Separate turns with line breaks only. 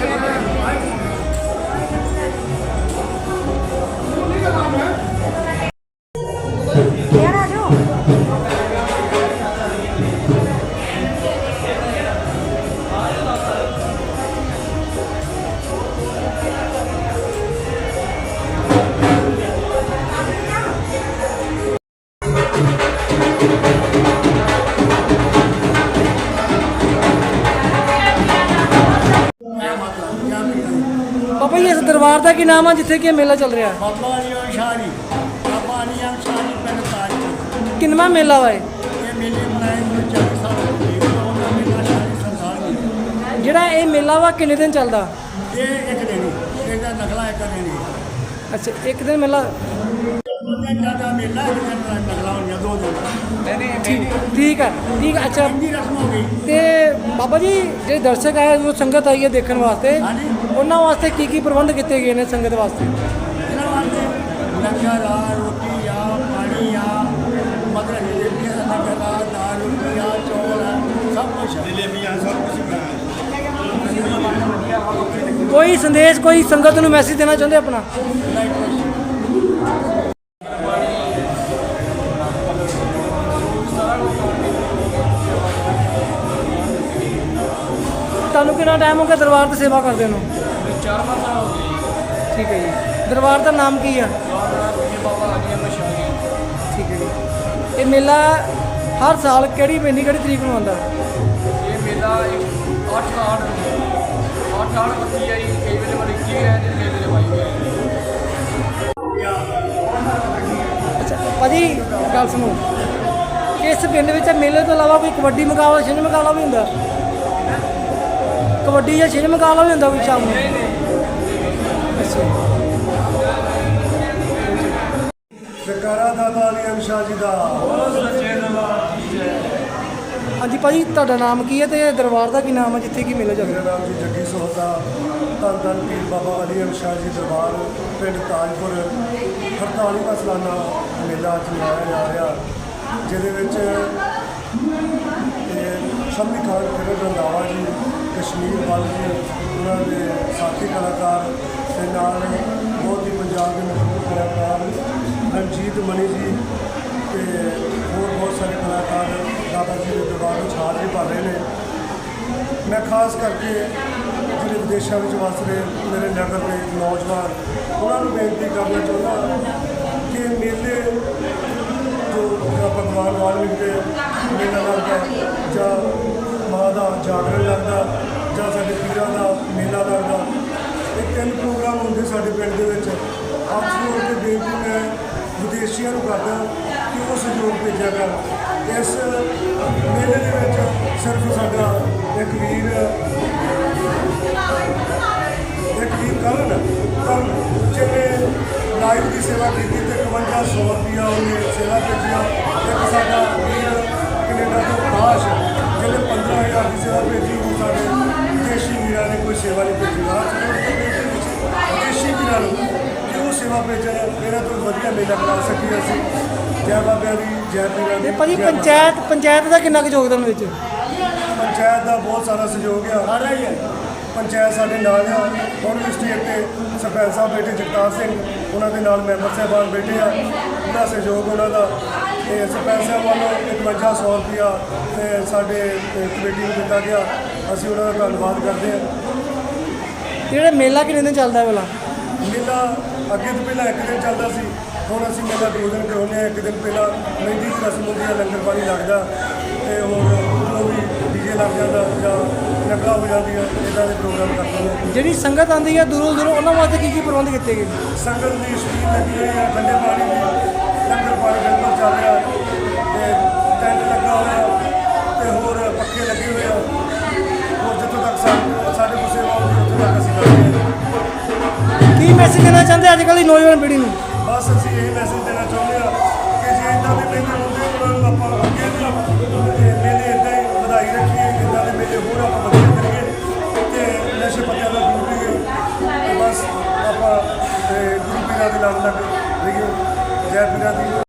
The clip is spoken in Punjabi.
네. ਦਰਬਾਰ ਦਾ ਕੀ ਨਾਮ ਆ? ਜਿੱਥੇ ਕਿ ਇਹ ਮੇਲਾ ਚੱਲ ਰਿਹਾ?
ਬਾਬਾ ਪਿੰਡ ਤਾਜਪੁਰ
ਕਿੰਨਵਾਂ ਮੇਲਾ ਵਾ ਇਹ?
ਇਹ ਮੇਲੇ ਮਨਾਏ ਨੂੰ 40 ਸਾਲ ਹੋ ਗਏ। ਉਹਨਾਂ ਮੇਲਾ ਸ਼ਾਹੀ ਸੰਸਾਰ ਵਿੱਚ
ਜਿਹੜਾ ਇਹ ਮੇਲਾ ਵਾ ਕਿੰਨੇ ਦਿਨ ਚੱਲਦਾ?
ਇਹ ਇੱਕ ਦਿਨ ਹੀ, ਇਹਦਾ ਨਕਲਾ ਇੱਕ ਦਿਨ ਹੀ।
ਅੱਛਾ ਇੱਕ ਦਿਨ ਮੇਲਾ ਠੀਕ ਹੈ ਠੀਕ ਹੈ ਅੱਛਾ।
ਇੰਨੀ ਰਸਮ ਹੋ ਗਈ
ਤੇ ਬਾਬਾ ਜੀ ਜਿਹੜੇ ਦਰਸ਼ਕ ਆਏ ਉਹ ਸੰਗਤ ਆਈ ਹੈ ਦੇਖਣ ਵਾਸਤੇ
ਹਾਂਜੀ।
ਉਹਨਾਂ ਵਾਸਤੇ ਕੀ ਕੀ ਪ੍ਰਬੰਧ ਕੀਤੇ ਗਏ ਨੇ ਸੰਗਤ ਵਾਸਤੇ?
ਇਹਨਾਂ ਵਾਸਤੇ ਲੰਗਰ ਆ ਰੋਟੀ ਆ ਪਾਣੀ ਆ ਮਦਰ ਜਲੇਬੀਆਂ ਦਾ ਲੰਗਰ ਆ ਦਾਲ ਰੋਟੀ ਆ ਚੌਲ ਆ ਸਭ ਕੁਝ ਜਲੇਬੀਆਂ ਸਭ ਕੁਝ ਬਣਾਇਆ।
ਕੋਈ ਸੰਦੇਸ਼ ਕੋਈ ਸੰਗਤ ਨੂੰ ਮੈਸੇਜ ਦੇਣਾ ਚਾਹੁੰਦੇ ਆਪਣਾ? ਤੁਹਾਨੂੰ ਕਿੰਨਾ ਟਾਈਮ ਹੋ ਗਿਆ ਦਰਬਾਰ ਤੇ ਸੇਵਾ ਕਰਦੇ ਨੂੰ? ਚਾਰ ਮਹੀਨੇ ਹੋ ਗਏ ਠੀਕ ਹੈ ਜੀ। ਦਰਬਾਰ ਦਾ ਨਾਮ ਕੀ ਆ? ਠੀਕ ਹੈ ਜੀ। ਇਹ ਮੇਲਾ ਹਰ ਸਾਲ ਕਿਹੜੀ ਮਹੀਨੇ ਕਿਹੜੀ ਤਰੀਕ ਨੂੰ ਆਉਂਦਾ?
ਇਹ ਮੇਲਾ 8 ਆੜ 8 ਆੜ ਬੱਤੀ ਆਈ ਕਈ ਵੇਲੇ ਮਰ 21 ਹੈ ਤੇ ਮੇਲੇ ਦੇ ਵਾਈ ਹੋਏ
ਅੱਛਾ ਭਾਜੀ ਗੱਲ ਸੁਣੋ। ਇਸ ਪਿੰਡ ਵਿੱਚ ਮੇਲੇ ਤੋਂ ਇਲਾਵਾ ਕੋਈ ਕਬੱਡੀ ਮੁਕਾਬਲਾ ਛਿੰਝ ਮੁਕਾਬਲਾ ਵੀ ਹੁੰਦਾ? ਕਬੱਡੀ ਜਾਂ ਛਿੰਝ ਮੁਕਾਬਲਾ ਵੀ ਹੁੰਦਾ ਕੋਈ ਸ਼ਾਮ ਨੂੰ। ਅੱਛਾ
ਜਕਾਰਾ ਦਾਦਾ ਅਲੀ ਸ਼ਾਹ ਜੀ ਦਾ।
ਹਾਂਜੀ ਭਾਜੀ ਤੁਹਾਡਾ ਨਾਮ ਕੀ ਹੈ ਤੇ ਦਰਬਾਰ ਦਾ ਕੀ ਨਾਮ ਹੈ ਜਿੱਥੇ ਕੀ ਮੇਲਾ ਚੱਲ
ਮੇਰਾ
ਰਿਹਾ?
ਨਾਮ ਜੀ ਜੱਗੀ ਸੋਹਤਾ ਧੰਨ ਧੰਨ ਪੀਰ ਬਾਬਾ ਅਲੀ ਸ਼ਾਹ ਜੀ ਦਰਬਾਰ ਪਿੰਡ ਤਾਜਪੁਰ 48ਵਾਂ ਸਾਲਾਨਾ ਮੇਲਾ ਅੱਜ ਮਨਾਇਆ ਜਾ ਰਿਹਾ ਜਿਹਦੇ ਵਿੱਚ ਸ਼ਮੀ ਖਾਨ ਫਿਰੋਜ਼ ਰੰਧਾਵਾ ਜੀ, ਕਸ਼ਮੀਰ ਵੱਲ ਜੀ, ਉਹਨਾਂ ਦੇ ਸਾਥੀ ਕਲਾਕਾਰ ਤੇ ਨਾਲ ਬਹੁਤ ਹੀ ਪੰਜਾਬ ਦੇ ਮਸ਼ਹੂਰ ਕਲਾਕਾਰ ਰਣਜੀਤ ਮਣੀ ਜੀ ਤੇ ਹੋਰ ਬਹੁਤ ਸਾਰੇ ਕਲਾਕਾਰ ਦਾਦਾ ਜੀ ਦੇ ਦਰਬਾਰ ਵਿੱਚ ਹਾਜ਼ਰੀ ਭਰ ਰਹੇ ਨੇ। ਮੈਂ ਖਾਸ ਕਰਕੇ ਜਿਹੜੇ ਵਿਦੇਸ਼ਾਂ ਵਿੱਚ ਵਸ ਰਹੇ, ਮੇਰੇ ਨਗਰ ਦੇ ਨੌਜਵਾਨ, ਉਹਨਾਂ ਨੂੰ ਬੇਨਤੀ ਕਰਨਾ ਚਾਹੁੰਦਾ ਤਿੰਨ ਪ੍ਰੋਗਰਾਮ ਹੁੰਦੇ ਸਾਡੇ ਪਿੰਡ ਦੇ ਵਿੱਚ। ਆਪ ਜੀ ਕੇ ਬੇਨਤੀ ਮੈਂ ਵਿਦੇਸ਼ੀਆਂ ਨੂੰ ਕਰਦਾ ਕਿ ਉਹ ਸਹਿਯੋਗ ਭੇਜਿਆ ਕਰ ਇਸ ਮੇਲੇ ਦੇ ਵਿੱਚ ਸਿਰਫ ਸਾਡਾ ਇੱਕ ਵੀਰ ਇੱਕ ਵੀਰ ਕਰਨ ਕਰਨ, ਜਿਹਨੇ ਲਾਈਫ ਦੀ ਸੇਵਾ ਕੀਤੀ ਤੇ 5100 ਰੁਪਇਆ ਉਹਨੇ ਸੇਵਾ ਭੇਜਿਆ ਇੱਕ ਸਾਡਾ ਵੀਰ ਕੈਨੇਡਾ ਤੋਂ ਖਾਸ ਜਿਹਨੇ 15000 ਦੀ ਸੇਵਾ ਭੇਜੀ, ਉਹ ਸਾਡੇ ਵਿਦੇਸ਼ੀ ਵੀਰਾਂ ਨੇ ਕੋਈ ਸੇਵਾ ਨਹੀਂ ਭੇਜੀ। ਆਹ ਵਿਦੇਸ਼ੀ ਵੀਰਾਂ ਨੂੰ ਕਿ ਉਹ ਸੇਵਾ ਭੇਜਣ ਮੇਰਾ ਤੋਂ ਵਧੀਆ ਮੇਲਾ ਕਰਾ ਸਕੀ ਅਸੀਂ। ਜੈ ਬਾਬਿਆਂ ਦੀ ਜੈ ਪੀਰਾਂ ਦੀ
ਤੇ ਭਾਜੀ
ਜੈ ਮਾਤਾ ਦੀ।
ਪੰਚਾਇਤ ਪੰਚਾਇਤ ਦਾ ਕਿੰਨਾ ਕੁ ਯੋਗਦਾਨ ਵਿੱਚ?
ਪੰਚਾਇਤ ਦਾ ਬਹੁਤ ਸਾਰਾ ਸਹਿਯੋਗ ਆ। ਸਾਰਾ ਹੀ ਹੈ। ਪੰਚਾਇਤ ਸਾਡੇ ਨਾਲ ਆ। ਹੁਣ ਵੀ ਸਟੇਟ ਤੇ ਸਰਪੰਚ ਸਾਹਿਬ ਬੈਠੇ ਜਗਤਾਰ ਸਿੰਘ ਉਹਨਾਂ ਦੇ ਨਾਲ ਮੈਂਬਰ ਸਾਹਿਬਾਨ ਬੈਠੇ ਆ। ਪੂਰਾ ਸਹਿਯੋਗ ਉਹਨਾਂ ਦਾ। ਤੇ ਸਰਪੰਚ ਸਾਹਿਬ ਵੱਲੋਂ 5100 ਰੁਪਇਆ ਤੇ ਸਾਡੇ ਤੇ ਕਮੇਟੀ ਨੂੰ ਦਿੱਤਾ ਗਿਆ। ਅਸੀਂ ਉਹਨਾਂ ਦਾ ਧੰਨਵਾਦ ਕਰਦੇ ਹਾਂ।
ਤੇ ਜਿਹੜਾ ਮੇਲਾ ਕਿੰਨੇ ਦਿਨ ਚੱਲਦਾ ਹੈ ਵਾਲਾ
ਮੇਲਾ ਅੱਗੇ ਤੋਂ ਪਹਿਲਾਂ ਇੱਕ ਦਿਨ ਚੱਲਦਾ ਸੀ ਹੁਣ ਅਸੀਂ ਮੇਲਾ ਦੋ ਦਿਨ ਕਰਾਉਂਦੇ ਹਾਂ। ਇੱਕ ਦਿਨ ਪਹਿਲਾਂ ਮਹਿੰਦੀ ਦੀ ਰਸਮ ਹੁੰਦੀ ਹੈ ਲੰਗਰ ਪਾਣੀ ਲੱਗਦਾ ਤੇ ਹੋਰ ਉਹ ਵੀ ਡੀਜੇ ਲੱਗ ਜਾਂਦਾ ਜਾਂ ਨਕਲਾ ਹੋ ਜਾਂਦੀ ਹੈ ਇਦਾਂ ਦੇ ਪ੍ਰੋਗਰਾਮ ਕਰਦੇ ਹਾਂ।
ਜਿਹੜੀ ਸੰਗਤ ਆਉਂਦੀ ਹੈ ਦੂਰੋਂ ਦੂਰੋਂ ਉਹਨਾਂ ਵਾਸਤੇ ਕੀ ਕੀ ਪ੍ਰਬੰਧ ਕੀਤੇ ਗਏ?
ਸੰਗਤ ਦੀ ਸ਼ਬੀਲ ਲੱਗੀ ਹੋਈ ਹੈ ਠੰਡੇ ਪਾਣੀ ਦੀ ਲੰਗਰ ਪਾਣੀ ਬਿਲਕੁਲ ਚੱਲ ਰਿਹਾ।
ਮੈਸੇਜ ਦੇਣਾ ਚਾਹੁੰਦੇ ਅੱਜ ਕੱਲ੍ਹ ਦੀ ਨੌਜਵਾਨ ਪੀੜ੍ਹੀ ਨੂੰ?
ਬਸ ਅਸੀਂ ਇਹ ਮੈਸੇਜ ਦੇਣਾ ਚਾਹੁੰਦੇ ਆ ਕਿ ਜੇ ਇਦਾਂ ਦੇ ਮਹਿੰਗੇ ਹੁੰਦੇ, ਉਹਨਾਂ ਨੂੰ ਆਪਾਂ